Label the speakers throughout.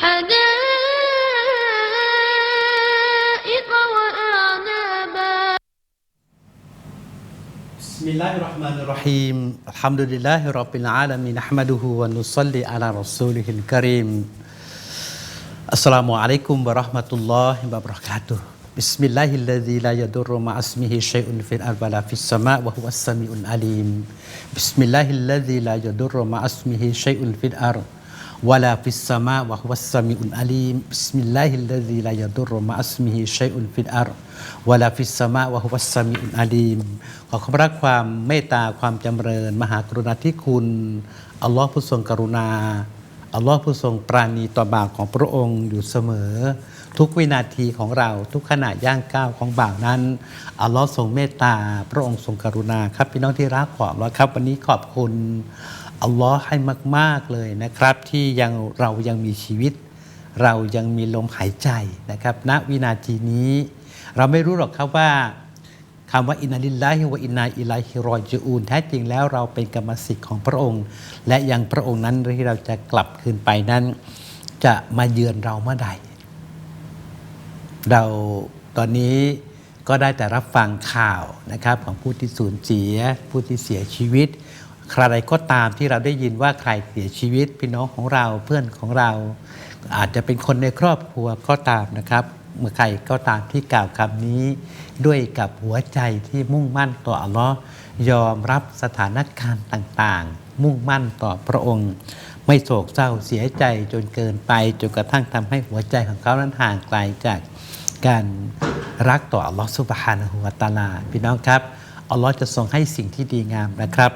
Speaker 1: حدائق وأعنابا
Speaker 2: بسم الله الرحمن الرحيم. الحمد لله رب العالمين نحمده ونصلي على رسوله الكريم. السلام عليكم ورحمة الله وبركاته. بسم الله الذي لا يضر مع اسمه شيء في الأرض ولا في السماء وهو السميع العليم. بسم الله الذي لا يضر مع اسمه شيء في الأرض วลาฟิสมาวะฮุสมิอุนอาลีบิสมิลลาฮิลลซีลายดุรมะอัสมิฮิชัยอุนฟิลอาร์วลาฟิสมาวะฮุสมิอุนอาลีมขอคอบพระความเมตตาความจำเริญ มหากรุณาธิคุณอัลลอฮ์ผู้ทรงกรุณาอัลลอฮ์ผู้ทรงปราณีต่อบาปของพระองค์อยู่เสมอ ทุกวินาทีของเราทุกขณะย่างก้าวของบาปนั้นอัลลอฮ์ทรงเมตตา พระองค์ทรงกรุณาครับพี่น้องที่รักขอบแล้วครับ วันนี้ขอบคุณ อัลลอฮ์ให้มาก ๆ เลยนะครับ ที่ยังเรายังมีชีวิต เรายังมีลมหายใจนะครับณวินาทีนี้ เราไม่รู้หรอกครับว่าคำว่าอินนาลิลลาฮิวะอินนาอิลัยฮิรอจิอูนแท้จริงแล้วเราเป็นกรรมสิทธิ์ของพระองค์ และยังพระองค์นั้นที่เราจะกลับคืนไปนั้น จะมาเยือนเราเมื่อใด เราตอนนี้ก็ได้แต่รับฟังข่าวนะครับของผู้ที่สูญเสีย ผู้ที่เสียชีวิต ใครก็ตามที่เราได้ยินว่าใครเสียชีวิตพี่น้องของเราเพื่อนของเรา อาจจะเป็นคนในครอบครัวก็ตามนะครับ เมื่อใครก็ตามที่กล่าวคำนี้ ด้วยกับหัวใจที่มุ่งมั่นต่ออัลลอฮ์ยอมรับสถานการณ์ต่างๆ มุ่งมั่นต่อพระองค์ ไม่โศกเศร้าเสียใจจนเกินไปจนกระทั่งทำให้หัวใจของเขานั้นห่างไกลจากการรักต่ออัลลอฮฺสุบฮานะฮูวตาลาพี่น้องครับอัลลอฮ์จะทรงให้สิ่งที่ดีงามนะครับ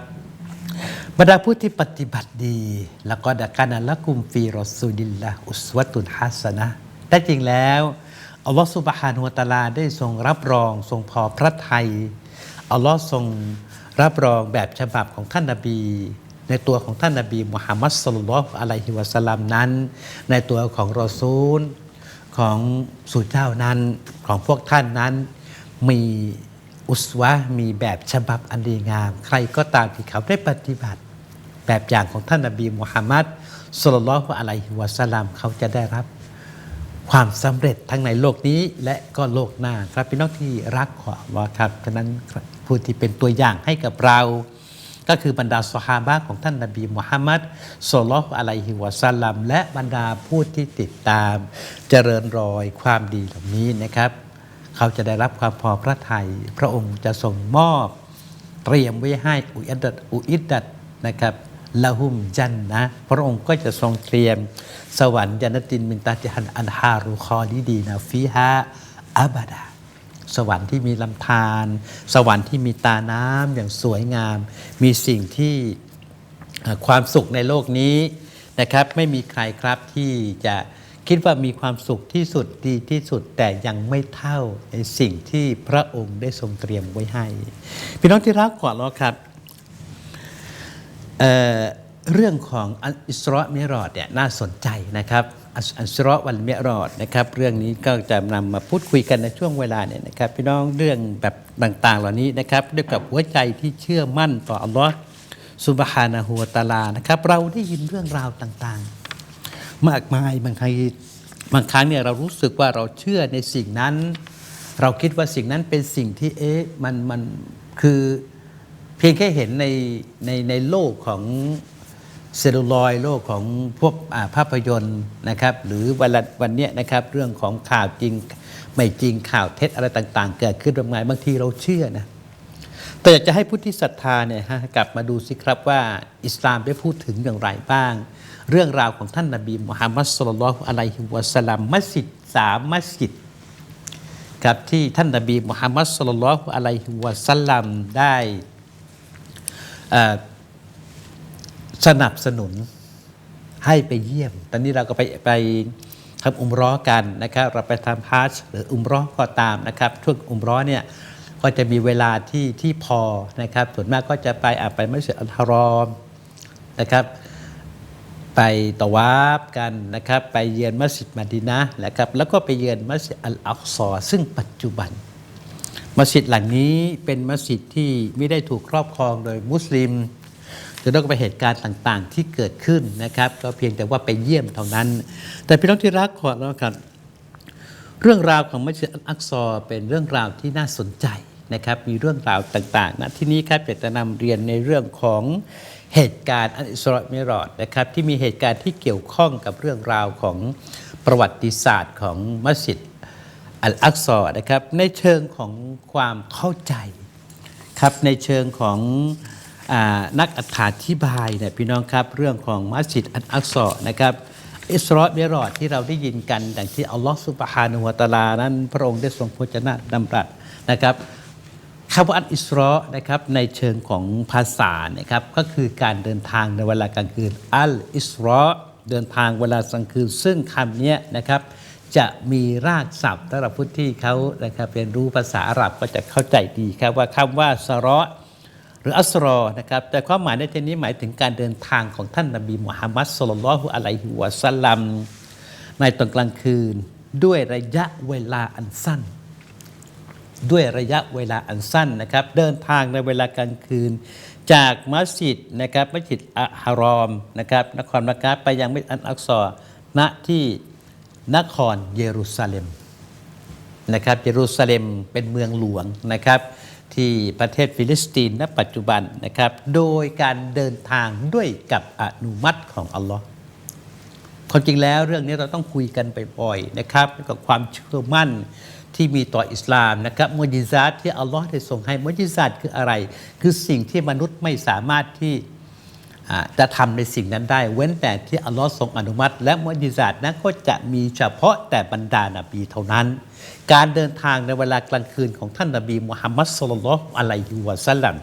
Speaker 2: บรรดาผู้ที่ปฏิบัติดี แล้วก็ดักการละกุมฟีรอซูลิลละอุสวตุนฮัสนะแต่จริงแล้วอัลลอฮฺสุบฮานะฮูวตะอาลาได้ทรงรับรองทรงพอพระทัยอัลลอฮ์ทรงรับรองแบบฉบับของท่านนาบี ในตัวของท่านนาบีมุฮัมมัดสุลลัลอะลัยฮิวะสลลัมนั้น ในตัวของรอซูลของสู่เจ้านั้นของพวกท่านนั้น มีอุสวะมีแบบฉบับอันดีงาม ใครก็ตามที่เขาได้ปฏิบัติ แบบอย่างของท่านนบีมุฮัมมัดสุลลัลลอฮุอะลัยฮิวะสลลัมเขาจะได้รับความสำเร็จทั้งในโลกนี้และก็โลกหน้าครับพี่น้องที่รักขอว่าครับฉะนั้นผู้ที่เป็นตัวอย่างให้กับเรา ก็คือบรรดาสหาบะของท่านนบีมุฮัมมัดสุลลัลลอฮุอะลัยฮิวะสัลลัมและบรรดาผู้ที่ติดตาม เจริญรอยความดีเหล่านี้นะครับ เขาจะได้รับความพอพระทัยพระองค์จะทรงมอบ เตรียมไว้ให้อุอิดดัตอุอิดดัตนะครับ ละหุมจันนะ พระองค์ก็จะทรงเตรียม สวรรค์ยานตินมินตาติฮันอันฮารุคอดีดีนะฟีฮาอับดาสวรรค์ที่มีลำธารสวรรค์ที่มีตาน้ำอย่างสวยงาม มีสิ่งที่ความสุขในโลกนี้นะครับ ไม่มีใครครับที่จะคิดว่ามีความสุขที่สุดดีที่สุดแต่ยังไม่เท่าในสิ่งที่พระองค์ได้ทรงเตรียมไว้ให้ พี่น้องที่รักขอร้องครับ เเรื่องของอัลอิสรามิรอดเนี่ยน่าสนใจนะครับอัลอิสราวันมิรอดนะครับเรื่องนี้ก็จะนำมาพูดคุยกันในช่วงเวลาเนี่ยนะครับพี่น้องเรื่องแบบต่างๆ เหล่านี้นะครับด้วยกับหัวใจที่เชื่อมั่นต่ออัลลอฮ์สุบฮานะฮูวตาลานะครับเราได้ยินเรื่องราวต่างๆ มากมายบางครั้งบางครั้งเนี่ยเรารู้สึกว่าเราเชื่อในสิ่งนั้น เราคิดว่าสิ่งนั้นเป็นสิ่งที่เอ๊ะมันมันคือ เพียงแค่เห็นในในในโลกของเซลลูลอยโลกของพวกภาพยนตร์นะครับ หรือวันวันนี้นะครับ เรื่องของข่าวจริงไม่จริงข่าวเท็จอะไรต่าง ๆ เกิดขึ้นมากมายบางทีเราเชื่อนะแต่อยากจะให้ผู้ที่ศรัทธาเนี่ยฮะกลับมาดูสิครับว่าอิสลามได้พูดถึงอย่างไรบ้าง เรื่องราวของท่านนบีมุฮัมมัดสุลลัลอฮุอะลัยฮิวะสลัมมัสยิดสามมัสยิดครับที่ท่านนบีมุฮัมมัดสุลลัลอฮุอะลัยฮิวะสลัมได้ สนับสนุนให้ไปเยี่ยม ตอนนี้เราก็ไปไปทำอุมร้อกันนะครับ เราไปทำฮัจหรืออุมร้อก็ตามนะครับ ช่วงอุมร้อเนี่ยก็จะมีเวลาที่ที่พอนะครับ ส่วนมากก็จะไปอะไปมัสยิดอัลฮารอมนะครับ ไปตะวาบกันนะครับ ไปเยือนมัสยิดมาดีนะนะครับ แล้วก็ไปเยือนมัสยิดอัลอักซอซึ่งปัจจุบัน มัสยิดหลังนี้เป็นมัสยิดที่ไม่ได้ถูกครอบครองโดยมุสลิมหรือเราก็ไปเหตุการณ์ต่างๆที่เกิดขึ้นนะครับ ก็เพียงแต่ว่าไปเยี่ยมเท่านั้น แต่พี่น้องที่รักขอแล้วกันเรื่องราวของมัสยิดอัลอักซอเป็นเรื่องราวที่น่าสนใจนะครับ มีเรื่องราวต่างๆนะที่นี้ครับอยากจะนำเรียนในเรื่องของเหตุการณ์อันอิสราเอลมิรอดนะครับที่มีเหตุการณ์ที่เกี่ยวข้องกับเรื่องราวของประวัติศาสตร์ของมัสยิด อัลอักซอนะครับในเชิงของความเข้าใจครับในเชิงของอนักอธิบายเนี่ยพี่น้องครับเรื่องของมัสยิดอัลอักซอนะครับอิสราเมรอดที่เราได้ยินกันดังที่อัลลอฮฺสุบฮานุวะตาลานั้น พระองค์ได้ทรงพระเจนะดำรัสนะครับคำว่าอัลอิสรานะครับในเชิงของภาษานะครับก็คือการเดินทางในเวลากลางคืนอัลอิสราเดินทางเวลากลางคืน ซึ่งคำเนี้ยนะครับ จะมีรากศัพท์สำหรับผู้ที่เขานะครับเรียนรู้ภาษาอาหรับก็จะเข้าใจดีครับว่าคำว่าสระหรืออัสรอนะครับแต่ความหมายในที่นี้หมายถึงการเดินทางของท่านนบีมุฮัมมัดสุลลัลฮุอะลัยฮิวะสัลลัมในตอนกลางคืน ด้วยระยะเวลาอันสั้น ด้วยระยะเวลาอันสั้นนะครับเดินทางในเวลากลางคืน จากมัสยิดนะครับมัสยิดอะฮารอมนะครับนครมักกะห์ไปยังมิดอันอักซอณที่ นครเยรูซาเล็มนะครับเยรูซาเล็มเป็นเมืองหลวงนะครับ ที่ประเทศฟิลิสตินณปัจจุบันนะครับ โดยการเดินทางด้วยกับอนุมัติของอัลลอฮ์ความจริงแล้วเรื่องนี้เราต้องคุยกันไปบ่อยนะครับกับความเชื่อมั่นที่มีต่ออิสลามนะครับมุจิซาตที่อัลลอฮ์ได้ส่งให้มุจิซาตคืออะไร คือสิ่งที่มนุษย์ไม่สามารถที่ จะทำในสิ่งนั้นได้ เว้นแต่ที่อัลลอฮ์ทรงอนุมัติ และมุจิซาตนั้นก็จะมีเฉพาะแต่บรรดานาบีเท่านั้น การเดินทางในเวลากลางคืนของท่านนบีมุฮัมมัดสุลลัลออะลัยฮิวะสัลลัม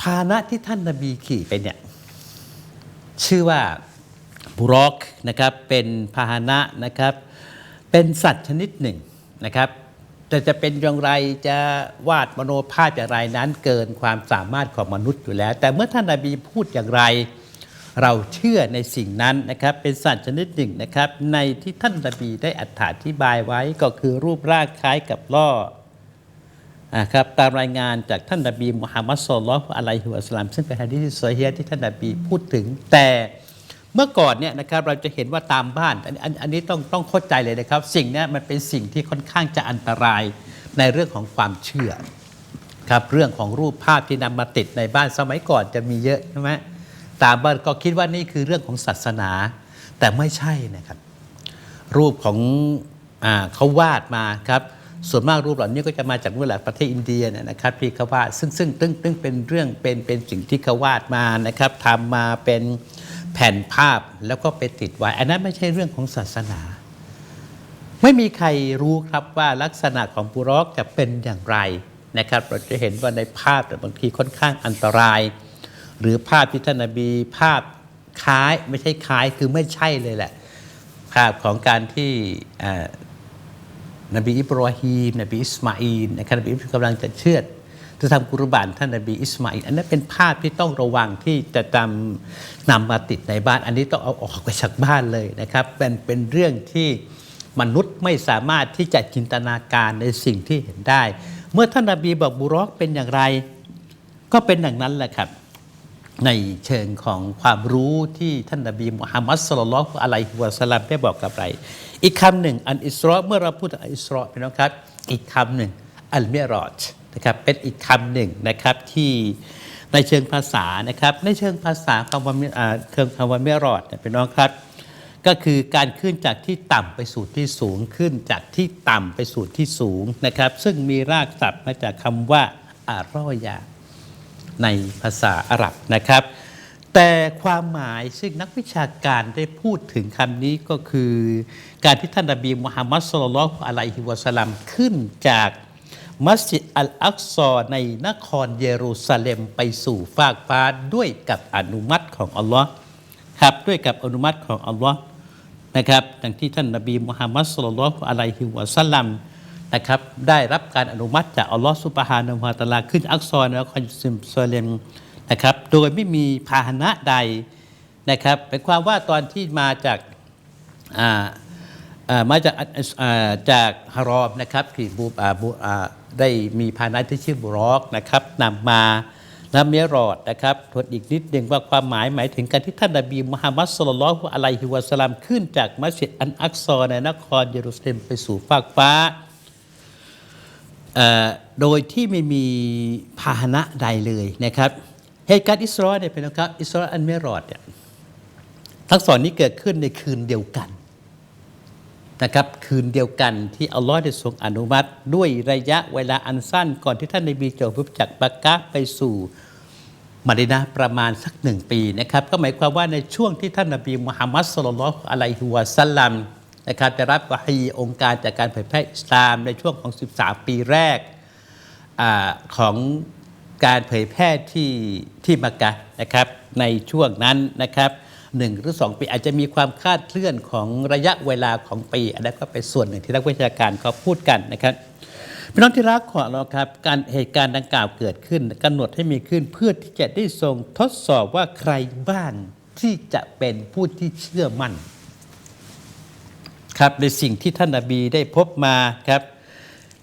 Speaker 2: พาหนะที่ท่านนบีขี่ไปเนี่ยชื่อว่าบุรอกนะครับเป็นพาหนะนะครับเป็นสัตว์ชนิดหนึ่งนะครับ แต่จะเป็นอย่างไรจะวาดมโนภาพอย่างไรนั้นเกินความสามารถของมนุษย์อยู่แล้ว แต่เมื่อท่านนบีพูดอย่างไร เราเชื่อในสิ่งนั้นนะครับเป็นสัตว์ชนิดหนึ่งนะครับ ในที่ท่านนบีได้อธิบายไว้ก็คือรูปร่างคล้ายกับล่อนะครับตามรายงานจากท่านนบีมุฮัมมัดสุลลัลอฮุอะลัยฮิวะสลลัมซึ่งเป็นฮะดีษที่ซฮีฮ์ที่ท่านนบีพูดถึงแต่ เมื่อก่อนเนี่ยนะครับเราจะเห็นว่าตามบ้านอันอันนี้ต้องต้องเข้าใจเลยนะครับ สิ่งนี้มันเป็นสิ่งที่ค่อนข้างจะอันตรายในเรื่องของความเชื่อครับเรื่องของรูปภาพที่นำมาติดในบ้านสมัยก่อนจะมีเยอะใช่ไหมตามบ้านก็คิดว่านี่คือเรื่องของศาสนา แต่ไม่ใช่นะครับ รูปของอเขาวาดมาครับส่วนมากรูปเหล่านี้ก็จะมาจากนู่นแหละประเทศอินเดียเนี่ยนะครับที่เขาวาดซึ่งซึ่งตึ้งตึ้งเป็นเรื่องเป็นเป็นสิ่งที่เขาวาดมานะครับทำมาเป็น แผ่นภาพแล้วก็ไปติดไว้ อันนั้นไม่ใช่เรื่องของศาสนา ไม่มีใครรู้ครับว่าลักษณะของปุรอกจะเป็นอย่างไรนะครับ เราจะเห็นว่าในภาพแต่บางทีค่อนข้างอันตราย หรือภาพที่ท่านนบีภาพคล้ายไม่ใช่คล้ายคือไม่ใช่เลยแหละ ภาพของการที่นบีอิบราฮิมนบีอิสมาอีลนะครับนบีอิบราฮิมกำลังจะเชื่อด จะทำกุรบานท่านนบีอิสมาอีลอันนั้นเป็นภาพที่ต้องระวังที่จะจำนำมาติดในบ้าน อันนี้ต้องเอาออกไปจากบ้านเลยนะครับเป็นเป็นเรื่องที่มนุษย์ไม่สามารถที่จะจินตนาการในสิ่งที่เห็นได้ เมื่อท่านนบีบอกบุรอกเป็นอย่างไร ก็เป็นอย่างนั้นแหละครับ ในเชิงของความรู้ที่ท่านนบีมุฮัมมัดสุลลัลอฮุอะลัยฮิวะสลัมได้บอกกับเราอีกคำหนึ่ง อันอิสรอเมื่อเราพูดอันอิสรอพี่น้องครับ อีกคำหนึ่งอัลเมรอจ นะครับเป็นอีกคำหนึ่งนะครับที่ในเชิงภาษานะครับในเชิงภาษาคำว่ามิอ่าเชิงคำว่าเมรอจเนี่ยพี่น้องครับ ก็คือการขึ้นจากที่ต่ำไปสู่ที่สูงขึ้นจากที่ต่ำไปสู่ที่สูงนะครับ ซึ่งมีรากศัพท์มาจากคำว่าอารอยาในภาษาอาหรับนะครับ แต่ความหมายซึ่งนักวิชาการได้พูดถึงคำนี้ก็คือ การที่ท่านนบีมุฮัมมัดสุลลัลอะลัยฮิวะสัลลัมขึ้นจาก มัสยิดอัลอักซอในนครเยรูซาเล็มไปสู่ฟากฟ้าด้วยกับอนุมัติของอัลลอฮ์ครับด้วยกับอนุมัติของอัลลอฮ์นะครับดังที่ท่านนบีมุฮัมมัดสุลลัลลอะลัยฮิวะสัลลัมนะครับได้รับการอนุมัติจากอัลลอฮฺสุบฮานะฮูวะตลาขึ้นอักซอรนนครซิมซอเลมนะครับโดยไม่มีพาหนะใดนะครับเป็นความว่าตอนที่มาจากอ่าอ่ามาจากอ่าจากฮารอมนะครับที่บูอ่าบูอ่า ได้มีพานะที่ชื่อบุรอกนะครับนำมานะเมียรอดนะครับทวนอีกนิดหนึ่งว่าความหมายหมายถึงการที่ท่านนบีมุฮัมมัดสุลลัลฮุอะลัยฮิวะสลลัมขึ้นจากมัสยิดอันอักซอในนครเยรูซาเล็มไปสู่ฟากฟ้า โดยที่ไม่มีพาหนะใดเลยนะครับ เหตุการณ์อิสราเอลเนี่ยเป็นนะครับอิสราเอลอันเมียรอดเนี่ยทั้งสองนี้เกิดขึ้นในคืนเดียวกัน นะครับคืนเดียวกันที่อัลลอฮ์ได้ทรงอนุมัติ ด้วยระยะเวลาอันสั้นก่อนที่ท่านนบีจะพยพจากบักกะไปสู่มาดินะประมาณสักหนึ่งปีนะครับก็หมายความว่าในช่วงที่ท่านนบีมุฮัมมัดสุลลัลอฮุอะลัยฮิวะสัลลัมนะครับได้รับวะฮีองค์การจากการเผยแพร่อิสลามในช่วงของ 13 ปีแรกอของการเผยแพร่ที่ที่มักกะนะครับในช่วงนั้นนะครับ หนึ่งหรือสองปีอาจจะมีความคาดเคลื่อนของระยะเวลาของปีอันนั้นก็เป็นส่วนหนึ่งที่นักวิชาการเขาพูดกันนะครับพี่น้องที่รักของเราครับการเหตุการณ์ดังกล่าวเกิดขึ้นกำหนดให้มีขึ้นเพื่อที่จะได้ทรงทดสอบว่าใครบ้างที่จะเป็นผู้ที่เชื่อมั่นครับในสิ่งที่ท่านนาบีได้พบมาครับ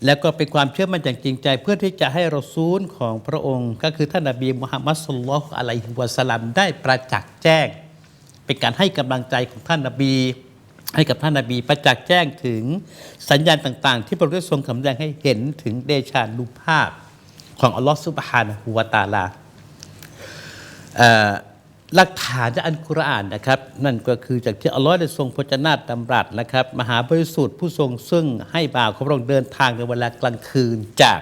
Speaker 2: แล้วก็เป็นความเชื่อมั่นอย่างจริงใจ เพื่อที่จะให้เราซูลของพระองค์ ก็คือท่านนาบีมุฮัมมัดสุลลัลอฮุอะลัยฮิวะสลัมได้ประจักษ์แจ้ง เป็นการให้กำลังใจของท่านนาบี ให้กับท่านนาบีประจักษ์แจ้งถึงสัญญาณต่าง ๆ ที่พระองค์ทรงคำแสดงให้เห็นถึงเดชานุภาพของอัลลอฮฺซุบฮานะฮูวะตาลาหลักฐานจากอันกุรอานนะครับ นั่นก็คือจากที่อัลลอฮ์ได้ทรงพจนาตดำรัสนะครับ มหาบริสุทธิ์ผู้ทรงซึ่งให้บ่าวของพระองค์เดินทางในเวลากลางคืนจาก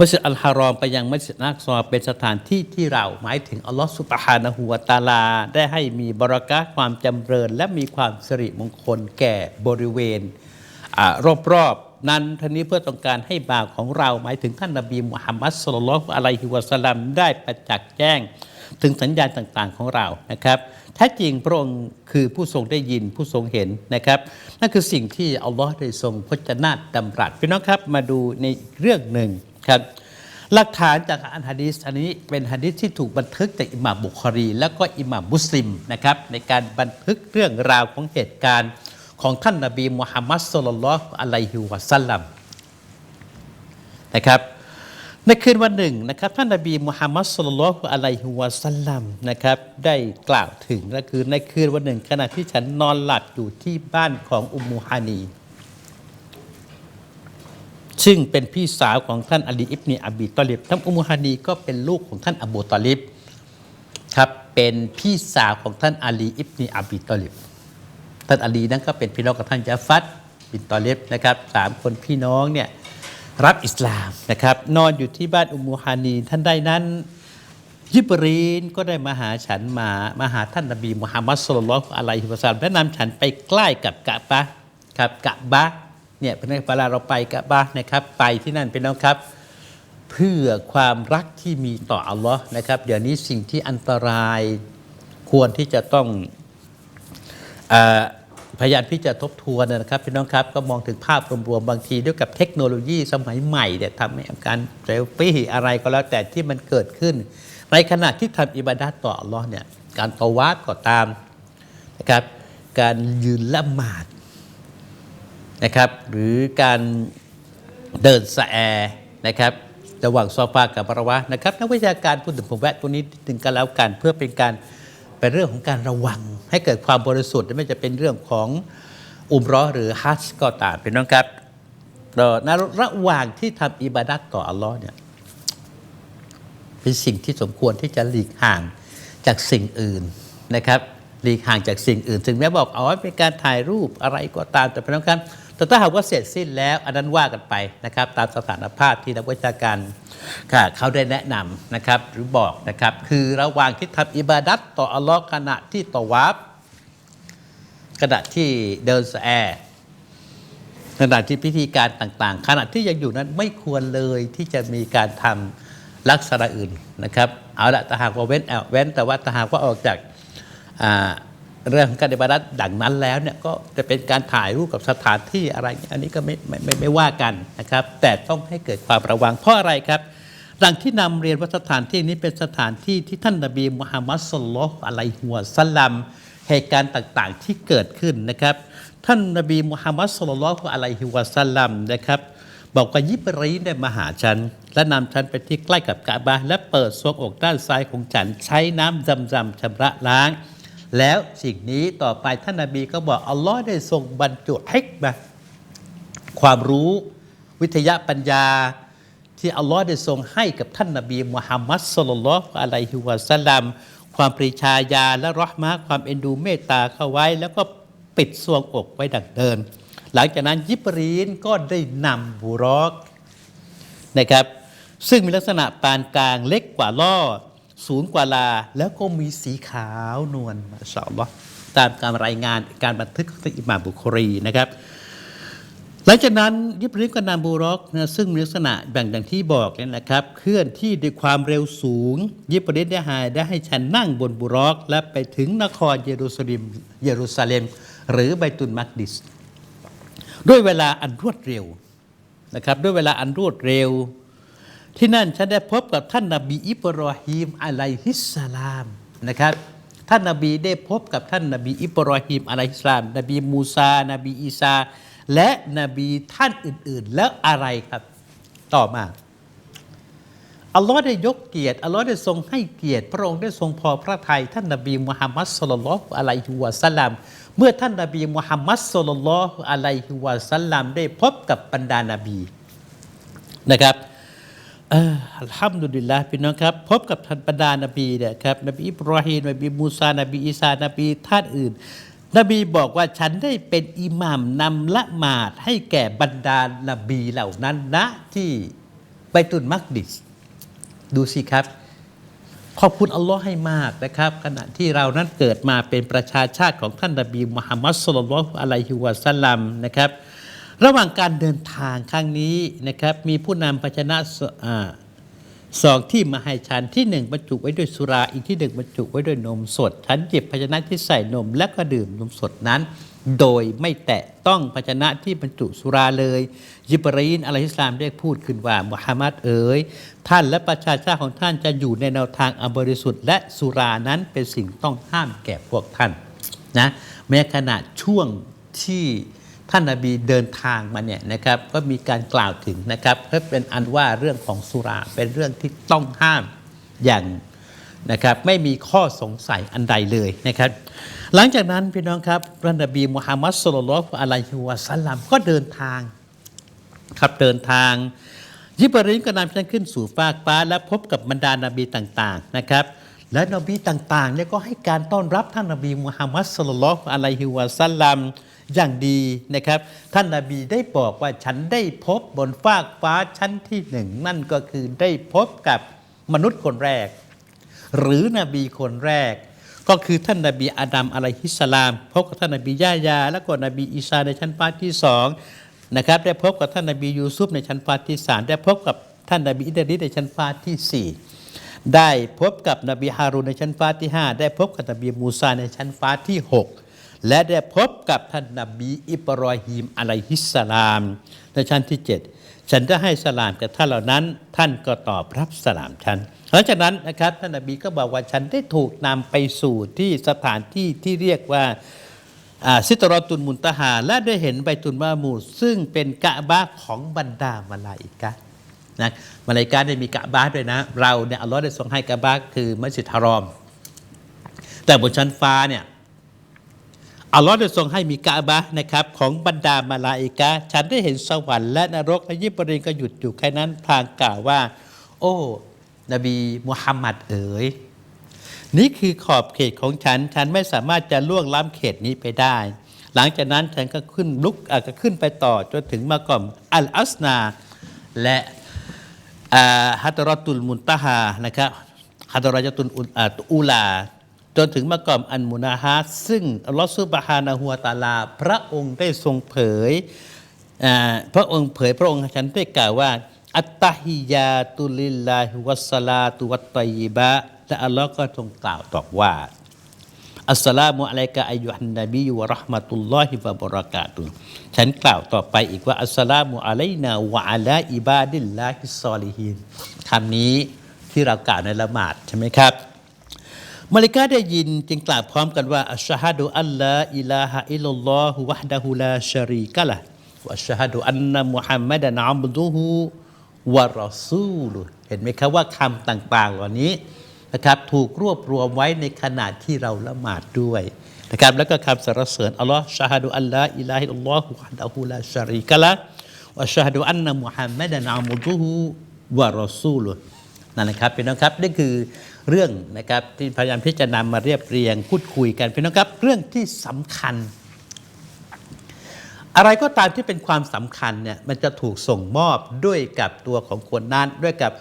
Speaker 2: มัสยิดอัลฮารอมไปยังมัสยิดอักซอเป็นสถานที่ที่เราหมายถึงอัลลอฮ์สุบฮานะฮูวตาลา ได้ให้มีบราระกะความจำเริญ และมีความสิริมงคลแก่บริเวณอ่ารอบๆนั้นท่านนี้เพื่อต้องการให้บ่าวของเราหมายถึงท่านนบีมุฮัมมัดสุลลัลอฮุอะลัยฮิวะสัลลัมได้ประจักษ์แจ้ง ถึงสัญญาณต่างๆของเรานะครับแท้จริงพระองค์คือผู้ทรงได้ยินผู้ทรงเห็นนะครับนั่นคือสิ่งที่อัลลอฮ์ได้ทรงพจนาตดำรัสพี่น้องครับมาดูในเรื่องหนึ่ง ครับหลักฐานจากอันฮะดีษอันนี้เป็นฮะดีษที่ถูกบันทึกจากอิหม่ามบุคอรี แล้วก็อิหม่ามมุสลิมนะครับในการบันทึกเรื่องราวของเหตุการณ์ของท่านนบีมุฮัมมัดสุลลัลอะลัยฮิวะสัลลัมนะครับในคืนวันหนึ่งนะครับท่านนบีมุฮัมมัดสุลลัลอฮุอะลัยฮิวะสัลลัมนะครับได้กล่าวถึงก็คือในคืนวันหนึ่ง ขณะที่ฉันนอนหลับอยู่ที่บ้านของอุมมูฮานี ซึ่งเป็นพี่สาวของท่านอลีอิบนีอบีตอลิบท่านอุมมุฮานีก็เป็นลูกของท่านอบูตอลิบครับเป็นพี่สาวของท่านอาลีอิบนีอบีตอลิบท่านอาลีนั้นก็เป็นพี่น้องกับท่านยาฟัดบินตอลิบนะครับสามคนพี่น้องเนี่ยรับอิสลามนะครับ นอนอยู่ที่บ้านอุมมุฮานีท่านใดนั้นยิบรีนก็ได้มาหาฉันมามาหาท่านนบีมุฮัมมัดสุลลัลอฮุอะลัยฮิวะสัลลัมและนำฉันไปใกล้กับกะบะครับกะบะ เนี่ยเป็นเวลาเราไปกะบะห์นะครับ ไปที่นั่นเป็นน้องครับ เพื่อความรักที่มีต่ออัลลอฮ์นะครับ เดี๋ยวนี้สิ่งที่อันตรายควรที่จะต้องอพยายามที่จะทบทวนนะครับพี่น้องครับก็มองถึงภาพรวมๆบางทีด้วยกับเทคโนโลยีสมัยใหม่เนี่ยทำให้การเซลฟี่อะไรก็แล้วแต่ที่มันเกิดขึ้น ในขณะที่ทำอิบาดาตต่ออัลลอฮ์เนี่ยการตวาดก็ตามนะครับการยืนละหมาด นะครับหรือการเดินสะแอนะครับระหว่างซอฟากับมารวะนะครับนักวิชาการพูดถึงผมแวะตัวนี้นิดนึงกันแล้วกัน เพื่อเป็นการเป็นเรื่องของการระวัง ให้เกิดความบริสุทธิ์ไม่จะเป็นเรื่องของอุมเรอหรือฮัจญ์ก็ตามเป็นน้องครับเอ่อในระหว่างที่ทำอิบาดัตต่ออัลลอฮ์เนี่ยเป็นสิ่งที่สมควรที่จะหลีกห่างจากสิ่งอื่นนะครับหลีกห่างจากสิ่งอื่น ถึงแม้บอกเอาไว้เป็นการถ่ายรูปอะไรก็ตามแต่เป็นน้องครับ แต่ถ้าหากว่าเสร็จสิ้นแล้วอันนั้นว่ากันไปนะครับ ตามสถานภาพที่นักวิชาการค่ะเขาได้แนะนำนะครับหรือบอกนะครับ คือระหว่างที่ทำอิบาดัตต่ออัลลอฮ์ขณะที่ตอวาบขณะที่เดินสแอขณะที่พิธีการต่างๆ ขณะที่ยังอยู่นั้นไม่ควรเลยที่จะมีการทำลักษณะอื่นนะครับ เอาละแต่หากว่าเว้นเอาเว้นแต่ว่าถ้าหากว่าออกจากอ่า เรื่องการอิบาดัตดังนั้นแล้วเนี่ยก็จะเป็นการถ่ายรูปกับสถานที่อะไร อันนี้ก็ไม่ไม่ไม่ไม่ว่ากันนะครับ แต่ต้องให้เกิดความระวังเพราะอะไรครับดังที่นำเรียนว่าสถานที่นี้เป็นสถานที่ที่ท่านนบีมุฮัมมัดสุลลัลออะลัยฮิวะสัลลัมเหตุการณ์ต่างๆที่เกิดขึ้นนะครับ ท่านนบีมุฮัมมัดสุลลัลออะลัยฮิวะสัลลัมนะครับบอกว่ายิบรีนได้มาหาฉัน และนำฉันไปที่ใกล้กับกะบะและเปิดซวงอกด้านซ้ายของฉัน ใช้น้ำจำจำชำระล้าง แล้วสิ่งนี้ต่อไปท่านนาบีก็บอกอัลลอฮ์ได้ทรงบรรจุฮิกมะห์ความรู้วิทยาปัญญา ที่อัลลอฮ์ได้ทรงให้กับท่านนาบีมุฮัมมัดสุลลัลลอฮุอะลัยฮิวะสัลลัมความปรีชาญาและรอห์มะความเอ็นดูเมตตาเข้าไว้ แล้วก็ปิดซวงอกไว้ดังเดิมหลังจากนั้นยิบรีนก็ได้นำบุรอกนะครับ ซึ่งมีลักษณะปานกลางเล็กกว่าล่อ สูงกว่าลา แล้วก็มีสีขาวนวลมาชาอัลลอฮ์ตามการรายงานการบันทึกของอิหม่ามบุคอรีนะครับหลังจากนั้นยิบรีบกับนามบูรอกนะซึ่งมีลักษณะแบ่งอย่างที่บอกเนี่ยนะครับ เคลื่อนที่ด้วยความเร็วสูง ยิบรีได้หายได้ให้ฉันนั่งบนบูรอก และไปถึงนครเยรูซาเล็มเยรูซาเล็ม หรือไบตุนมักดิส ด้วยเวลาอันรวดเร็วนะครับ ด้วยเวลาอันรวดเร็ว ที่นั่นฉันได้พบกับท่านนาบีอิบรอฮีมอะลัยฮิสสลามนะครับท่านนาบีได้พบกับท่านนาบีอิบรอฮีมอะลัยฮิสสลามนบีมูซา นบีอีสาและนบีท่านอื่น ๆ แล้วอะไรครับ ต่อมาอัลลอฮ์ได้ยกเกียรติอัลลอฮ์ได้ทรงให้เกียรติ พระองค์ได้ทรงพอพระทัยท่านนบีมุฮัมมัดสุลลัลลอฮุอะลัยฮิวะสัลลัมเมื่อท่านนบีมุฮัมมัดสุลลัลลอฮุอะลัยฮิวะสัลลัมได้พบกับบรรดานาบีนะครับ อออัลฮัมดุลิลละพี่น้องครับ พบกับท่านบรรดานบีเนี่ยครับนบีอิบราฮิมนบีมูซานบีอีสานบีท่านอื่น นบีบอกว่าฉันได้เป็นอิหมัมนำละหมาดให้แก่บรรดานบีเหล่านั้นณที่ไบตุนมักดิส ดูสิครับ ขอบคุณอัลลอฮ์ให้มากนะครับ ขณะที่เรานั้นเกิดมาเป็นประชาชาติของท่านนบีมุฮัมมัดสุลลัลลอฮุอะลัยฮิวะสัลลัมนะครับ ระหว่างการเดินทางครั้งนี้นะครับ มีผู้นำภาชนะสอ่าสองที่มาให้ฉันที่หนึ่งบรรจุไว้ด้วยสุราอีกที่หนึ่งบรรจุไว้ด้วยนมสด ฉันหยิบภาชนะที่ใส่นมและก็ดื่มนมสดนั้น โดยไม่แตะต้องภาชนะที่บรรจุสุราเลยยิบรีนอะลัยฮิสสลามได้พูดขึ้นว่ามุฮัมมัดเอ๋ยท่านและประชาชาติของท่านจะอยู่ในแนวทางอันบริสุทธิ์และสุรานั้นเป็นสิ่งต้องห้ามแก่พวกท่านนะแม้ขณะช่วงที่ ท่านนาบีเดินทางมาเนี่ยนะครับก็มีการกล่าวถึงนะครับเพื่อเป็นอันว่าเรื่องของสุราเป็นเรื่องที่ต้องห้ามอย่างนะครับไม่มีข้อสงสัยอันใดเลยนะครับ หลังจากนั้นพี่น้องครับพระนบีมุฮัมมัดสุลลัลลอฮุอะลัยฮิวะสัลลัมก็เดินทางครับเดินทางยิบรีนก็นำฉันขึ้นสู่ฟากฟ้า และพบกับบรรดานาบีต่าง ๆ นะครับ และนบีต่างๆเนี่ยก็ให้การต้อนรับท่านนบีมุฮัมมัดสุลลัลอฮุอะลัยฮิวะสัลลัมอย่างดีนะครับ ท่านนบีได้บอกว่าฉันได้พบบนฟากฟ้าชั้นที่หนึ่งนั่นก็คือได้พบกับมนุษย์คนแรก หรือนบีคนแรก ก็คือท่านนบีอาดัมอะลัยฮิสลามพบกับท่านนบียายา และก็นบีอีสาในชั้นฟ้าที่สองนะครับได้พบกับท่านนบียูซุฟในชั้นฟ้าที่สามได้พบกับท่านนบีอิดริสในชั้นฟ้าที่สี่ ได้พบกับนบีฮารูนในชั้นฟ้าที่ห้าได้พบกับนบีมูซาในชั้นฟ้าที่หกและได้พบกับท่านนบีอิบรอฮีมอะลัยฮิสสลาม ในชั้นที่เจ็ดฉันได้ให้สลามแก่ท่านเหล่านั้น ท่านก็ตอบรับสลามฉันหลังจากนั้นนะครับท่านนบีก็บอกว่าฉันได้ถูกนำไปสู่ที่สถานที่ที่เรียกว่าอ่าซิตรอตุนมุนตะหา และได้เห็นใบตุนมามูดซึ่งเป็นกะบะของบรรดามาลาอิกะ นะมาลาอิกะห์ได้มีกะบะด้วยนะ เราเนี่ยอัลลอฮ์ได้ทรงให้กะบะคือมัสยิดฮารอม แต่บนชั้นฟ้าเนี่ยอัลลอฮ์ได้ทรงให้มีกะบะห์นะครับของบรรดามาลาอิกะห์ฉันได้เห็นสวรรค์และนรกและยิบรีนก็หยุดอยู่แค่นั้นพลางกล่าวว่า โอ้ นบีมุฮัมมัดเอ๋ยนี่คือขอบเขตของฉัน ฉันไม่สามารถจะล่วงล้ำเขตนี้ไปได้ หลังจากนั้นฉันก็ขึ้นลุกอะก็ขึ้นไปต่อจนถึงมาก่อมอัลอัสนา และ ฮัตรอตุลมุนตะฮานะครับฮัตรอจตุลอุอ่าอูลา จนถึงมากอมอันมุนาฮาซึ่งอัลลอฮฺซุบฮานะฮัวตาลา พระองค์ได้ทรงเผยพระองค์เผยพระองค์ให้ฉันได้กล่าวว่า อัตตาฮิยาตุลิลลาฮิวัสลาตุวัตตยิบะและอัลลอฮ์ก็ทรงกล่าวตอบว่า อัสสลามุอะลัยกะอายุฮันนบีวะราะห์มะตุลลอฮิวะบะเราะกาตุฉันกล่าวต่อไปอีกว่าอัสสลามุอะลัยนาวะอะลาอิบาดิลลาฮิสซอลิฮีนคำนี้ที่เรากล่าวในละหมาดใช่ไหมครับมาลิกาได้ยินจึงกล่าวพร้อมกันว่าอัชฮะดูอัลลอฮ์อิลาฮะอิลลัลลอฮุวะฮดะฮูลาชะรีกะละห์วะชฮะดุอันนะมุฮัมมัดอับดุฮุวะรอซูลุเห็นไหมครับว่าคำต่างๆเหล่านี้ นะครับถูกรวบรวมไว้ในขณะที่เราละหมาดด้วยนะครับแล้วก็คำสรรเสริญอัลลอฮ์ชาฮดุอัลลอฮ์อิลาฮิลลอฮุวะฮดะฮูลาชาริกะละวะชาฮดุอันนะมุฮัมมัดอับดุฮุวะรอซูลุนั่นนะครับพี่น้องครับนี่คือเรื่องนะครับที่พยายามที่จะนำมาเรียบเรียงพูดคุยกันพี่น้องครับเรื่องที่สำคัญ อะไรก็ตามที่เป็นความสำคัญเนี่ยมันจะถูกส่งมอบด้วยกับตัวของคนนั้นด้วยกับ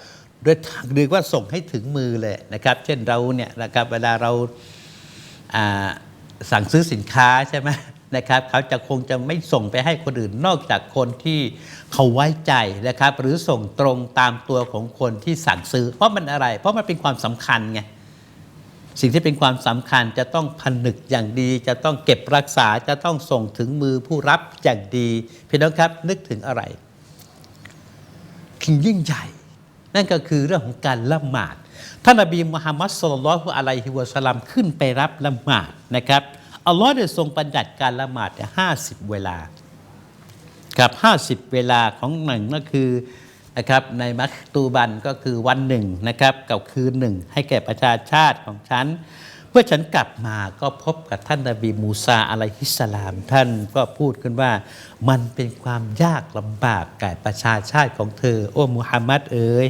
Speaker 2: ด้วยหรือว่าส่งให้ถึงมือเลยนะครับ เช่นเราเนี่ยนะครับเวลาเราสั่งซื้อสินค้าใช่ไหมนะครับเขาจะคงจะไม่ส่งไปให้คนอื่นนอกจากคนที่เขาไว้ใจนะครับ หรือส่งตรงตามตัวของคนที่สั่งซื้อ เพราะมันอะไร เพราะมันเป็นความสำคัญไงสิ่งที่เป็นความสำคัญจะต้องผนึกอย่างดี จะต้องเก็บรักษาจะต้องส่งถึงมือผู้รับอย่างดีพี่น้องครับนึกถึงอะไรที่ยิ่งใหญ่ นั่นก็คือเรื่องของการละหมาดท่านนบีมุฮัมมัดสุลลัลฮุอะลัยฮิวะสลลัมขึ้นไปรับละหมาดนะครับอัลลอฮ์ได้ทรงบัญญัติการละหมาดห้าสิบเวลาครับ50เวลาของหนึ่งก็คือนะครับในมักตูบันก็คือวันหนึ่งนะครับกับคืนหนึ่งให้แก่ประชาชาติของฉัน เมื่อฉันกลับมาก็พบกับท่านนบีมูซาอะลัยฮิสสลาม ท่านก็พูดขึ้นว่ามันเป็นความยากลำบากแก่ประชาชาติของเธอ โอ้มุฮัมมัดเอ๋ย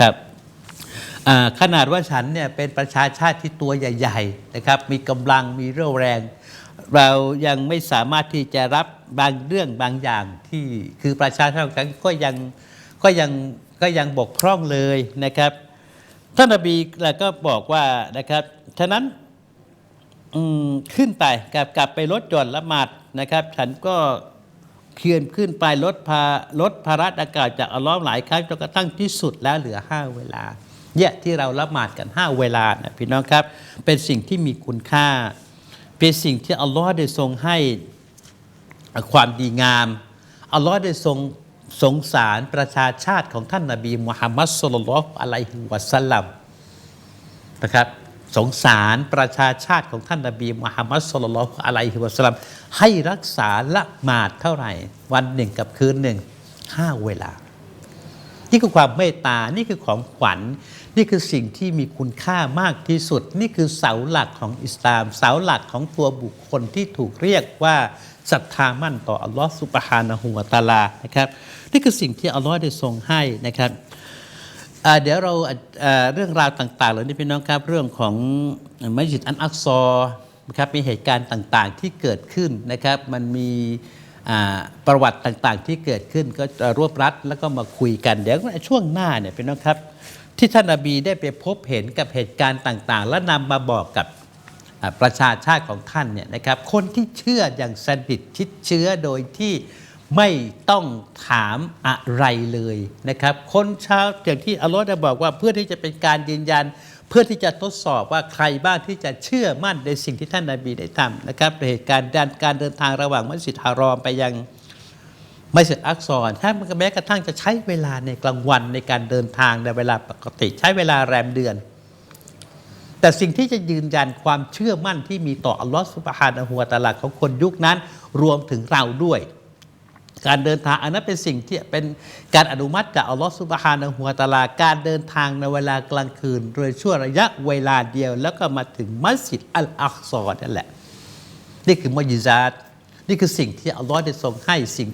Speaker 2: ครับขนาดว่าฉันเนี่ยเป็นประชาชาติที่ตัวใหญ่ ๆ นะครับ มีกำลังมีเรี่ยวแรง เรายังไม่สามารถที่จะรับบางเรื่องบางอย่างที่คือประชาชาติของฉันก็ยังก็ยังก็ยังบกพร่องเลยนะครับท่านนบีก็บอกว่านะครับฉะนั้นขึ้นไปกลับกลับไปลดหย่อนละหมาดนะครับ ฉันก็ เคลื่อนขึ้นไปลดพาลดภาระอากาศจากอัลลอฮ์หลายครั้งจนกระทั่งที่สุดแล้วเหลือ 5 เวลาเนี่ยที่เราละหมาดกัน 5 เวลานะพี่น้องครับ เป็นสิ่งที่มีคุณค่า เป็นสิ่งที่อัลลอฮ์ได้ทรงให้ความดีงามอัลลอฮ์ได้ทรงสงสารประชาชาติของท่านนบีมุฮัมมัดสุลลัลลอฮุอะลัยฮิวะสัลลัมนะครับ สงสารประชาชาติของท่านนบีมุฮัมมัดสุลลัลอฮุอะลัยฮิวะสลัมให้รักษาละหมาดเท่าไหร่ วันหนึ่งกับคืนหนึ่งห้าเวลา นี่คือความเมตตา นี่คือของขวัญ นี่คือสิ่งที่มีคุณค่ามากที่สุด นี่คือเสาหลักของอิสลาม เสาหลักของตัวบุคคลที่ถูกเรียกว่าศรัทธามั่นต่ออัลลอฮฺสุบฮานะฮูวะตาลานะครับนี่คือสิ่งที่อัลลอฮฺได้ทรงให้นะครับ เดี๋ยวเราเรื่องราวต่างๆเหล่านี้พี่น้องครับเรื่องของมัสยิดอันอักซอนะครับมีเหตุการณ์ต่างๆที่เกิดขึ้นนะครับ มันมีประวัติต่างๆ ที่เกิดขึ้นก็รวบรัดแล้วก็มาคุยกัน เดี๋ยวช่วงหน้าเนี่ยพี่น้องครับ ที่ท่านนบีได้ไปพบเห็นกับเหตุการณ์ต่างๆ และนำมาบอกกับประชาชาติของท่านเนี่ยนะครับคนที่เชื่ออย่างสนิทชิดเชื้อโดยที่ ไม่ต้องถามอะไรเลยนะครับ คนชาวอย่างที่อัลลอฮ์ได้บอกว่าเพื่อที่จะเป็นการยืนยัน เพื่อที่จะทดสอบว่าใครบ้างที่จะเชื่อมั่นในสิ่งที่ท่านนาบีได้ทำนะครับเหตุการณ์การการเดินทางระหว่างมัสยิดฮารอมไปยังมัสยิดอักซอนถ้าแม้กระทั่งจะใช้เวลาในกลางวันในการเดินทางในเวลาปกติ ใช้เวลาแรมเดือน แต่สิ่งที่จะยืนยันความเชื่อมั่นที่มีต่ออัลลอฮฺสุบฮานะฮูวตะอาลาของคนยุคนั้น รวมถึงเราด้วย การเดินทางอันนั้นเป็นสิ่งที่เป็นการอนุมัติจากอัลลอฮฺสุบฮานะฮูวตาลาการเดินทางในเวลากลางคืน โดยช่วระยะเวลาเดียว แล้วก็มาถึงมัสยิดอัลอักซอนั่นแหละ นี่คือมอญิซาตนี่คือสิ่งที่อัลลอฮ์ได้ทรงให้สิ่ง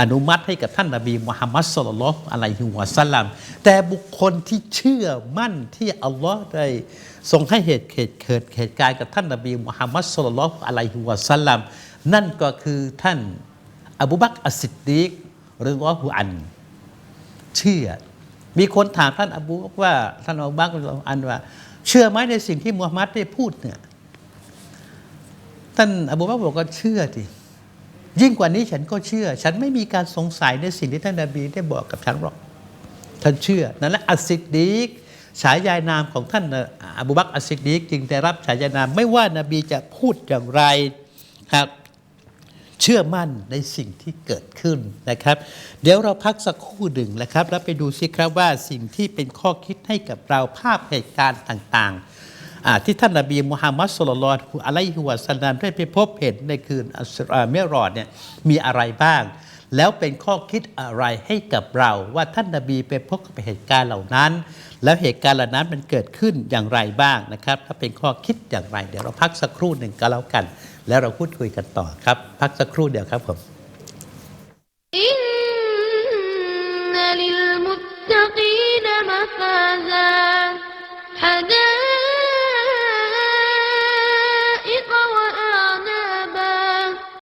Speaker 2: อนุมัติให้กับท่านนบีมุฮัมมัดสุลลัลอะลัยฮิวะสัลลัมแต่บุคคลที่เชื่อมั่นที่อัลลอฮ์ได้ทรงให้เหตุเกิดเกิดเหตุการณ์กับท่านนบีมุฮัมมัดสุลลัลอะลัยฮิวะสัลลัมนั่นก็คือท่าน อบูบักอัสซิดดีกหรือว่าฮุอัน เชื่อ มีคนถามท่านอบูบักว่าท่านอบูบักรรอันว่า เชื่อไหมในสิ่งที่มุฮัมหมัดได้พูดเนี่ยท่านอบูบักบอกว่าเชื่อดิยิ่งกว่านี้ฉันก็เชื่อ ฉันไม่มีการสงสัยในสิ่งที่ท่านนบีได้บอกกับฉันหรอกท่านเชื่อ นั่นแหละอัสซิดดีกฉายานามของท่านอบูบักอัสซิดีกจึงได้รับฉายานามไม่ว่านบีจะพูดอย่างไรครับ เชื่อมั่นในสิ่งที่เกิดขึ้นนะครับ เดี๋ยวเราพักสักครู่หนึ่งนะครับ แล้วไปดูสิครับว่าสิ่งที่เป็นข้อคิดให้กับเราภาพเหตุการณ์ต่างอ่าที่ท่านนบีมุฮัมมัดสุลลัลอฮุอะลัยฮิวะสัลลัมได้ไปพบเห็นในคืนอัสราเมรอดเนี่ยมีอะไรบ้าง แล้วเป็นข้อคิดอะไรให้กับเราว่าท่านนบีไปพบกับเหตุการณ์เหล่านั้น แล้วเหตุการณ์เหล่านั้นมันเกิดขึ้นอย่างไรบ้างนะครับ ถ้าเป็นข้อคิดอย่างไร เดี๋ยวเราพักสักครู่หนึ่งก็แล้วกัน แล้วเราพูดคุยกันต่อครับ พักสักครู่เดียวครับผม
Speaker 1: อินนลิลมุตตะกีนมะฟาซาฮะดา